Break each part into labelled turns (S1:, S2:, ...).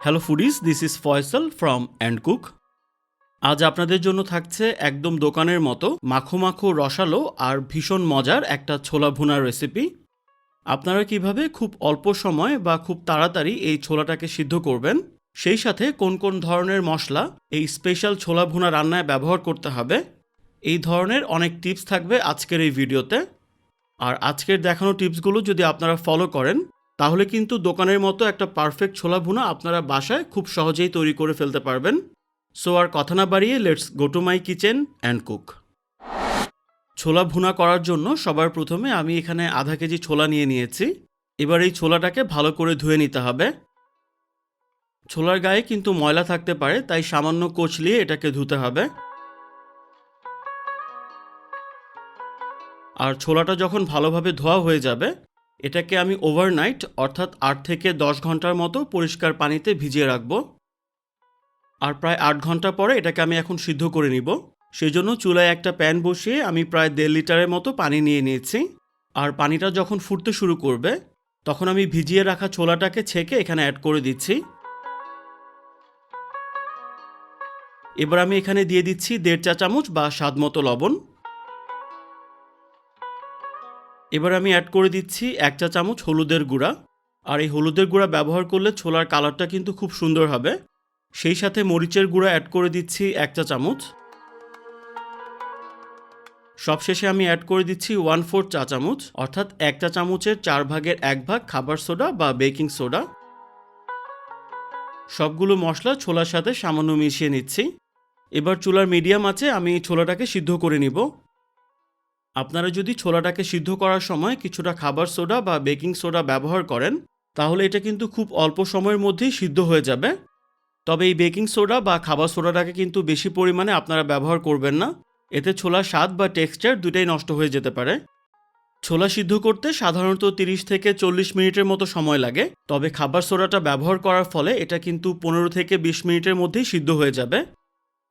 S1: Hello foodies this is Faisal from and cook আজ আপনাদের জন্য থাকছে একদম দোকানের মতো মাখো মাখো রসালো আর ভীষণ মজার একটা ছোলা ভুনার রেসিপি আপনারা কীভাবে খুব অল্প সময় বা খুব তাড়াতাড়ি এই ছোলাটাকে সিদ্ধ করবেন, সেই সাথে কোন কোন ধরনের মশলা এই স্পেশাল ছোলা ভুনা রান্নায় ব্যবহার করতে হবে, এই ধরনের অনেক টিপস থাকবে আজকের এই ভিডিওতে আর আজকের দেখানো টিপসগুলো যদি আপনারা ফলো করেন তাহলে কিন্তু দোকানের মতো একটা পারফেক্ট ছোলা ভুনা আপনারা বাসায় খুব সহজেই তৈরি করে ফেলতে পারবেন। সো আর কথা না বাড়িয়ে let's go to my kitchen and cook ছোলা ভুনা করার জন্য সবার প্রথমে আমি এখানে আধা কেজি ছোলা নিয়ে নিয়েছি। এবার এই ছোলাটাকে ভালো করে ধুয়ে নিতে হবে। ছোলার গায়ে কিন্তু ময়লা থাকতে পারে, তাই সামান্য কোচলিয়ে এটাকে ধুতে হবে। আর ছোলাটা যখন ভালোভাবে ধোয়া হয়ে যাবে এটাকে আমি ওভারনাইট অর্থাৎ আট থেকে দশ ঘণ্টার মতো পরিষ্কার পানিতে ভিজিয়ে রাখব। আর প্রায় আট ঘণ্টা পরে এটাকে আমি এখন সিদ্ধ করে নিব। সেই জন্য চুলায় একটা প্যান বসিয়ে আমি প্রায় দেড় লিটারের মতো পানি নিয়ে নিয়েছি। আর পানিটা যখন ফুটতে শুরু করবে, তখন আমি ভিজিয়ে রাখা ছোলাটাকে ছেঁকে এখানে অ্যাড করে দিচ্ছি। এবার আমি এখানে দিয়ে দিচ্ছি দেড় চা চামচ বা স্বাদ মতো লবণ। এবার আমি অ্যাড করে দিচ্ছি এক চা চামচ হলুদের গুঁড়া। আর এই হলুদের গুঁড়া ব্যবহার করলে ছোলার কালারটা কিন্তু খুব সুন্দর হবে। সেই সাথে মরিচের গুঁড়া অ্যাড করে দিচ্ছি এক চা চামচ। সবশেষে আমি অ্যাড করে দিচ্ছি ওয়ান ফোর চা চামচ, অর্থাৎ এক চা চামচের চার ভাগের এক ভাগ খাবার সোডা বা বেকিং সোডা সবগুলো মশলা ছোলার সাথে সামান্য মিশিয়ে নিচ্ছি। এবার চুলার মিডিয়াম আছে, আমি ছোলাটাকে সিদ্ধ করে নিব। আপনারা যদি ছোলাটাকে সিদ্ধ করার সময় কিছুটা খাবার সোডা বা বেকিং সোডা ব্যবহার করেন, তাহলে এটা কিন্তু খুব অল্প সময়ের মধ্যেই সিদ্ধ হয়ে যাবে। তবে এই বেকিং সোডা বা খাবার সোডাটাকে কিন্তু বেশি পরিমাণে আপনারা ব্যবহার করবেন না। এতে ছোলার স্বাদ বা টেক্সচার দুটাই নষ্ট হয়ে যেতে পারে। ছোলা সিদ্ধ করতে সাধারণত 30 থেকে চল্লিশ মিনিটের মতো সময় লাগে। তবে খাবার সোডাটা ব্যবহার করার ফলে এটা কিন্তু পনেরো থেকে বিশ মিনিটের মধ্যেই সিদ্ধ হয়ে যাবে।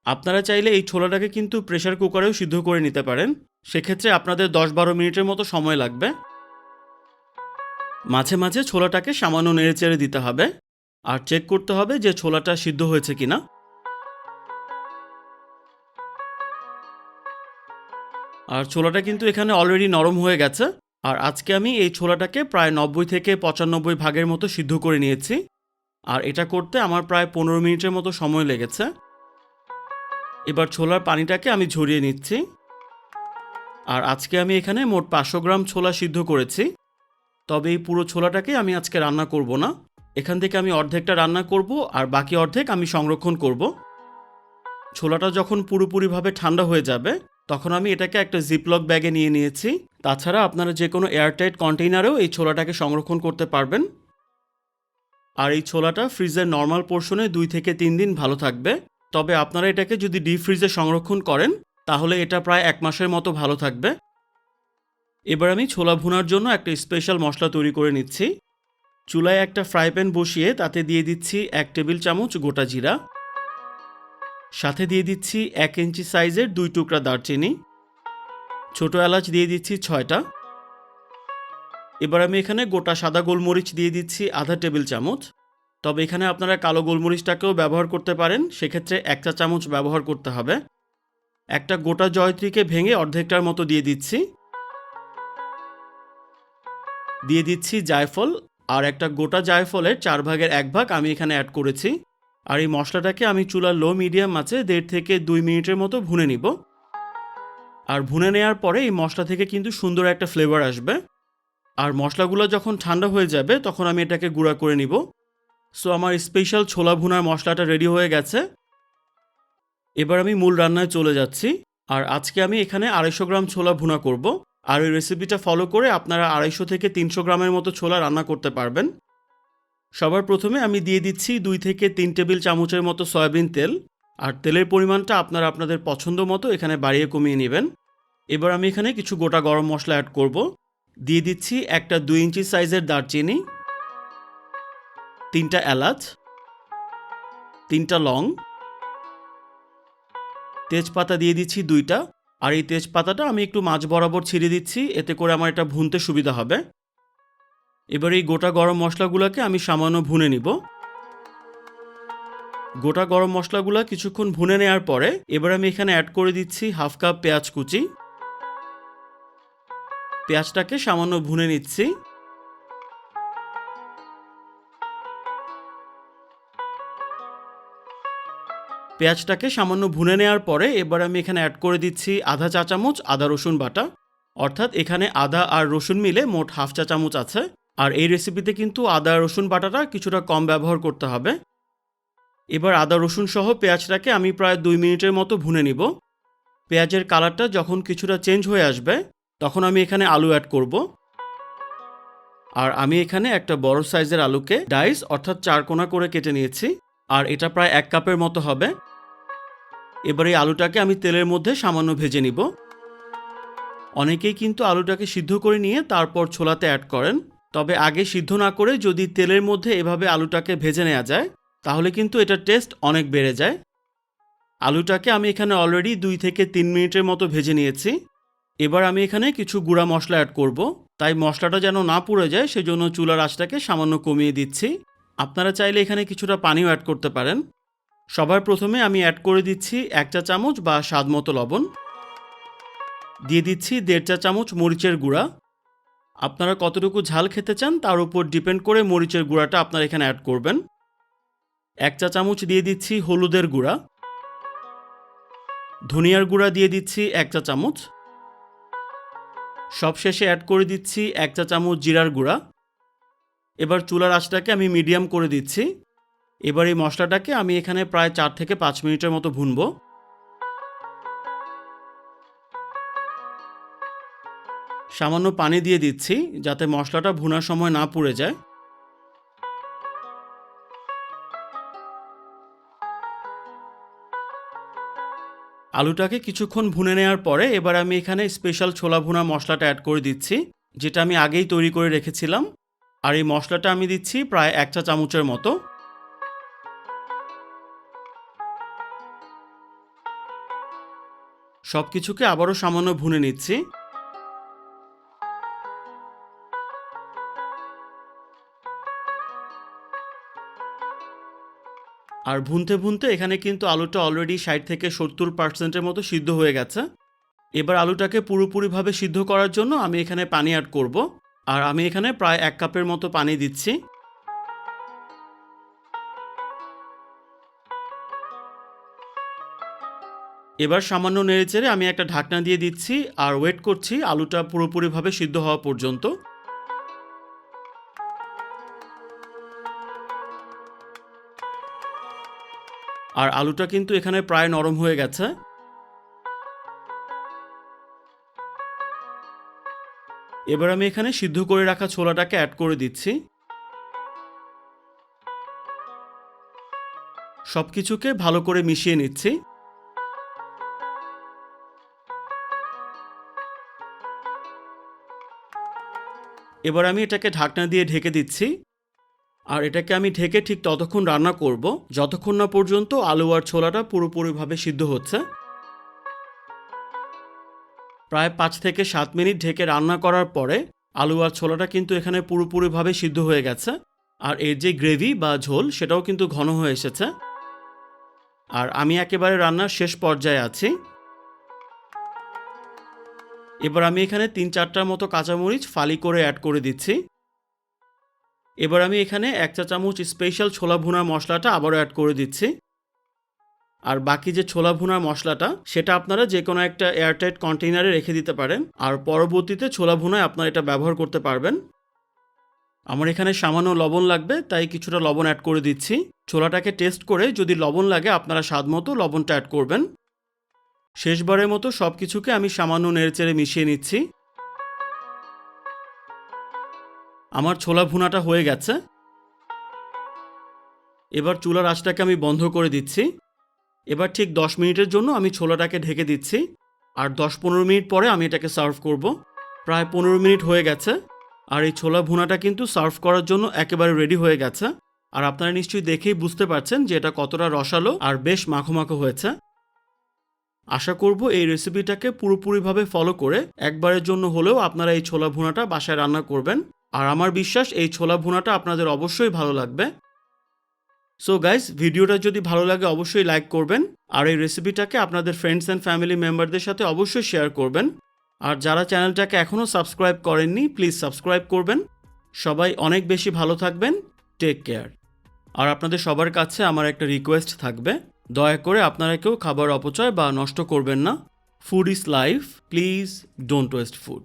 S1: আপনারা চাইলে এই ছোলাটাকে কিন্তু প্রেশার কুকারেও সিদ্ধ করে নিতে পারেন। সেক্ষেত্রে আপনাদের দশ বারো মিনিটের মতো সময় লাগবে। মাঝে মাঝে ছোলাটাকে সামান্য নেড়েচেড়ে দিতে হবে আর চেক করতে হবে যে ছোলাটা সিদ্ধ হয়েছে কিনা। আর ছোলাটা কিন্তু এখানে অলরেডি নরম হয়ে গেছে আর আজকে আমি এই ছোলাটাকে প্রায় নব্বই থেকে পঁচানব্বই ভাগের মতো সিদ্ধ করে নিয়েছি আর এটা করতে আমার প্রায় পনেরো মিনিটের মতো সময় লেগেছে। এবার ছোলার পানিটাকে আমি ঝরিয়ে নিচ্ছি। আর আজকে আমি এখানে মোট পাঁচশো গ্রাম ছোলা সিদ্ধ করেছি। তবে এই পুরো ছোলাটাকে আমি আজকে রান্না করব না। এখান থেকে আমি অর্ধেকটা রান্না করব আর বাকি অর্ধেক আমি সংরক্ষণ করব। ছোলাটা যখন পুরোপুরিভাবে ঠান্ডা হয়ে যাবে, তখন আমি এটাকে একটা জিপলক ব্যাগে নিয়ে নিয়েছি। তাছাড়া আপনারা যে কোনো এয়ারটাইট কন্টেইনারেও এই ছোলাটাকে সংরক্ষণ করতে পারবেন। আর এই ছোলাটা ফ্রিজের নর্মাল পোর্শনে দুই থেকে তিন দিন ভালো থাকবে। তবে আপনারা এটাকে যদি ডিপ ফ্রিজে সংরক্ষণ করেন তাহলে এটা প্রায় এক মাসের মতো ভালো থাকবে। এবার আমি ছোলা ভুনার জন্য একটা স্পেশাল মশলা তৈরি করে নিচ্ছি। চুলায় একটা ফ্রাই প্যান বসিয়ে তাতে দিয়ে দিচ্ছি এক টেবিল চামচ গোটা জিরা। সাথে দিয়ে দিচ্ছি এক ইঞ্চি সাইজের দুই টুকরা দারচিনি। ছোট এলাচ দিয়ে দিচ্ছি ছয়টা। এবার আমি এখানে গোটা সাদা গোলমরিচ দিয়ে দিচ্ছি আধা টেবিল চামচ। তবে এখানে আপনারা কালো গোলমরিচটাকেও ব্যবহার করতে পারেন, সেক্ষেত্রে এক চা চামচ ব্যবহার করতে হবে। একটা গোটা জয়ত্রীকে ভেঙে অর্ধেকটার মতো দিয়ে দিচ্ছি। দিয়ে দিচ্ছি জায়ফল, আর একটা গোটা জায়ফলের চার ভাগের এক ভাগ আমি এখানে অ্যাড করেছি। আর এই মশলাটাকে আমি চুলার লো মিডিয়াম আছে, দেড় থেকে দুই মিনিটের মতো ভুনে নিব। আর ভুনে নেওয়ার পরে এই মশলা থেকে কিন্তু সুন্দর একটা ফ্লেভার আসবে। আর মশলাগুলো যখন ঠান্ডা হয়ে যাবে, তখন আমি এটাকে গুঁড়া করে নিব। সো আমার স্পেশাল ছোলা ভুনার মশলাটা রেডি হয়ে গেছে। এবার আমি মূল রান্নায় চলে যাচ্ছি, আর আজকে আমি এখানে আড়াইশো গ্রাম ছোলা ভুনা করব, আর ওই রেসিপিটা ফলো করে আপনারা আড়াইশো থেকে তিনশো গ্রামের মতো ছোলা রান্না করতে পারবেন। সবার প্রথমে আমি দিয়ে দিচ্ছি দুই থেকে তিন টেবিল চামচের মতো সয়াবিন তেল, আর তেলের পরিমাণটা আপনারা আপনাদের পছন্দ মতো এখানে বাড়িয়ে কমিয়ে নেবেন। এবার আমি এখানে কিছু গোটা গরম মশলা অ্যাড করব। দিয়ে দিচ্ছি একটা দুই ইঞ্চি সাইজের দারচিনি, তিনটা এলাচ, তিনটা লং তেজপাতা দিয়ে দিচ্ছি দুইটা। আর এই তেজপাতাটা আমি একটু মাঝ বরাবর ছিঁড়ে দিচ্ছি, এতে করে আমার এটা ভুনতে সুবিধা হবে। এবার এই গোটা গরম মশলাগুলোকে আমি সামান্য ভুনে নিব। গোটা গরম মশলাগুলো কিছুক্ষণ ভুনে নেওয়ার পরে এবার আমি এখানে অ্যাড করে দিচ্ছি হাফ কাপ পেঁয়াজ কুচি। পেঁয়াজটাকে সামান্য ভুনে নিচ্ছি। পেঁয়াজটাকে সামান্য ভুনে নেওয়ার পরে এবার আমি এখানে অ্যাড করে দিচ্ছি আধা চা চামচ আদা রসুন বাটা। অর্থাৎ এখানে আদা আর রসুন মিলে মোট হাফ চা চামচ আছে। আর এই রেসিপিতে কিন্তু আদা রসুন বাটাটা কিছুটা কম ব্যবহার করতে হবে। এবার আদা, রসুন সহ পেঁয়াজটাকে আমি প্রায় দুই মিনিটের মতো ভুনে নিব। পেঁয়াজের কালারটা যখন কিছুটা চেঞ্জ হয়ে আসবে, তখন আমি এখানে আলু অ্যাড করব। আর আমি এখানে একটা বড় সাইজের আলুকে ডাইস অর্থাৎ চার কোনা করে কেটে নিয়েছি। আর এটা প্রায় এক কাপের মতো হবে। এবার এই আলুটাকে আমি তেলের মধ্যে সামান্য ভেজে নিব। অনেকেই কিন্তু আলুটাকে সিদ্ধ করে নিয়ে তারপর ছোলাতে অ্যাড করেন। তবে আগে সিদ্ধ না করে যদি তেলের মধ্যে এভাবে আলুটাকে ভেজে নেওয়া যায়, তাহলে কিন্তু এটার টেস্ট অনেক বেড়ে যায়। আলুটাকে আমি এখানে অলরেডি দুই থেকে তিন মিনিটের মতো ভেজে নিয়েছি। এবার আমি এখানে কিছু গুঁড়া মশলা অ্যাড করব। তাই মশলাটা যেন না পুড়ে যায়, সেজন্য চুলার আঁচটাকে সামান্য কমিয়ে দিচ্ছি। আপনারা চাইলে এখানে কিছুটা পানিও অ্যাড করতে পারেন। সবার প্রথমে আমি অ্যাড করে দিচ্ছি এক চা চামচ বা স্বাদ মতো লবণ। দিয়ে দিচ্ছি দেড় চা চামচ মরিচের গুঁড়া। আপনারা কতটুকু ঝাল খেতে চান তার উপর ডিপেন্ড করে মরিচের গুঁড়াটা আপনারা এখানে অ্যাড করবেন। এক চা চামচ দিয়ে দিচ্ছি হলুদের গুঁড়া। ধনিয়ার গুঁড়া দিয়ে দিচ্ছি এক চা চামচ। সবশেষে অ্যাড করে দিচ্ছি এক চা চামচ জিরার গুঁড়া। এবার চুলার আঁচটাকে আমি মিডিয়াম করে দিচ্ছি। এবার এই মশলাটাকে আমি এখানে প্রায় চার থেকে পাঁচ মিনিটের মতো ভুনবো। সামান্য পানি দিয়ে দিচ্ছি যাতে মশলাটা ভুনার সময় না পুড়ে যায়। আলুটাকে কিছুক্ষণ ভুনে নেওয়ার পরে এবার আমি এখানে স্পেশাল ছোলা ভুনা মশলাটা অ্যাড করে দিচ্ছি, যেটা আমি আগেই তৈরি করে রেখেছিলাম। আর এই মশলাটা আমি দিচ্ছি প্রায় এক চা চামচের মতো। সব কিছুকে আবারও সামান্য ভুনে নিচ্ছি। আর ভুনতে ভুনতে এখানে কিন্তু আলুটা অলরেডি ষাট থেকে সত্তর পার্সেন্টের মতো সিদ্ধ হয়ে গেছে। এবার আলুটাকে পুরোপুরিভাবে সিদ্ধ করার জন্য আমি এখানে পানি অ্যাড করব। আর আমি এখানে প্রায় এক কাপের মতো পানি দিচ্ছি। এবার সামান্য নেড়েচেড়ে আমি একটা ঢাকনা দিয়ে দিচ্ছি আর ওয়েট করছি আলুটা পুরোপুরিভাবে সিদ্ধ হওয়া পর্যন্ত। আর আলুটা কিন্তু এখানে প্রায় নরম হয়ে গেছে। এবার আমি এখানে সিদ্ধ করে রাখা ছোলাটাকে অ্যাড করে দিচ্ছি। সব কিছুকে ভালো করে মিশিয়ে নিচ্ছি। এবার আমি এটাকে ঢাকনা দিয়ে ঢেকে দিচ্ছি। আর এটাকে আমি ঢেকে ঠিক ততক্ষণ রান্না করব। যতক্ষণ না পর্যন্ত আলু আর ছোলাটা পুরোপুরিভাবে সিদ্ধ হচ্ছে। প্রায় পাঁচ থেকে সাত মিনিট ঢেকে রান্না করার পরে আলু আর ছোলাটা কিন্তু এখানে পুরোপুরিভাবে সিদ্ধ হয়ে গেছে। আর এর যে গ্রেভি বা ঝোল সেটাও কিন্তু ঘন হয়ে এসেছে। আর আমি একেবারে রান্নার শেষ পর্যায়ে আছি। এবার আমি এখানে তিন চারটার মতো কাঁচামরিচ ফালি করে অ্যাড করে দিচ্ছি। এবার আমি এখানে এক চা চামচ স্পেশাল ছোলা ভুনা মশলাটা আবারও অ্যাড করে দিচ্ছি। আর বাকি যে ছোলা ভুনার মশলাটা, সেটা আপনারা যে কোনো একটা এয়ারটাইট কন্টেইনারে রেখে দিতে পারেন। আর পরবর্তীতে ছোলা ভুনায় আপনারা এটা ব্যবহার করতে পারবেন। আমার এখানে সামান্য লবণ লাগবে, তাই কিছুটা লবণ অ্যাড করে দিচ্ছি। ছোলাটাকে টেস্ট করে যদি লবণ লাগে, আপনারা স্বাদ মতো লবণটা অ্যাড করবেন। শেষবারের মতো সব কিছুকে আমি সামান্য নেড়েচেড়ে মিশিয়ে নিচ্ছি। আমার ছোলা ভুনাটা হয়ে গেছে। এবার চুলার আঁচটাকে আমি বন্ধ করে দিচ্ছি। এবার ঠিক দশ মিনিটের জন্য আমি ছোলাটাকে ঢেকে দিচ্ছি। আর দশ পনেরো মিনিট পরে আমি এটাকে সার্ভ করব। প্রায় পনেরো মিনিট হয়ে গেছে। আর এই ছোলা ভুনাটা কিন্তু সার্ভ করার জন্য একেবারে রেডি হয়ে গেছে। আর আপনারা নিশ্চয়ই দেখেই বুঝতে পারছেন যে এটা কতটা রসালো আর বেশ মাখো মাখো হয়েছে। আশা করব এই রেসিপিটাকে পুরোপুরিভাবে ফলো করে একবারের জন্য হলেও আপনারা এই ছোলা ভুনাটা বাসায় রান্না করবেন। আর আমার বিশ্বাস, এই ছোলা ভুনাটা আপনাদের অবশ্যই ভালো লাগবে। সো গাইস ভিডিওটা যদি ভালো লাগে অবশ্যই লাইক করবেন। আর এই রেসিপিটাকে আপনাদের ফ্রেন্ডস অ্যান্ড ফ্যামিলি মেম্বারদের সাথে অবশ্যই শেয়ার করবেন। আর যারা চ্যানেলটাকে এখনও সাবস্ক্রাইব করেননি প্লিজ সাবস্ক্রাইব করবেন। সবাই অনেক বেশি ভালো থাকবেন। টেক কেয়ার আর আপনাদের সবার কাছে আমার একটা রিকোয়েস্ট থাকবে। দয়া করে আপনারা কেউ খাবার অপচয় বা নষ্ট করবেন না। Food is life please don't waste food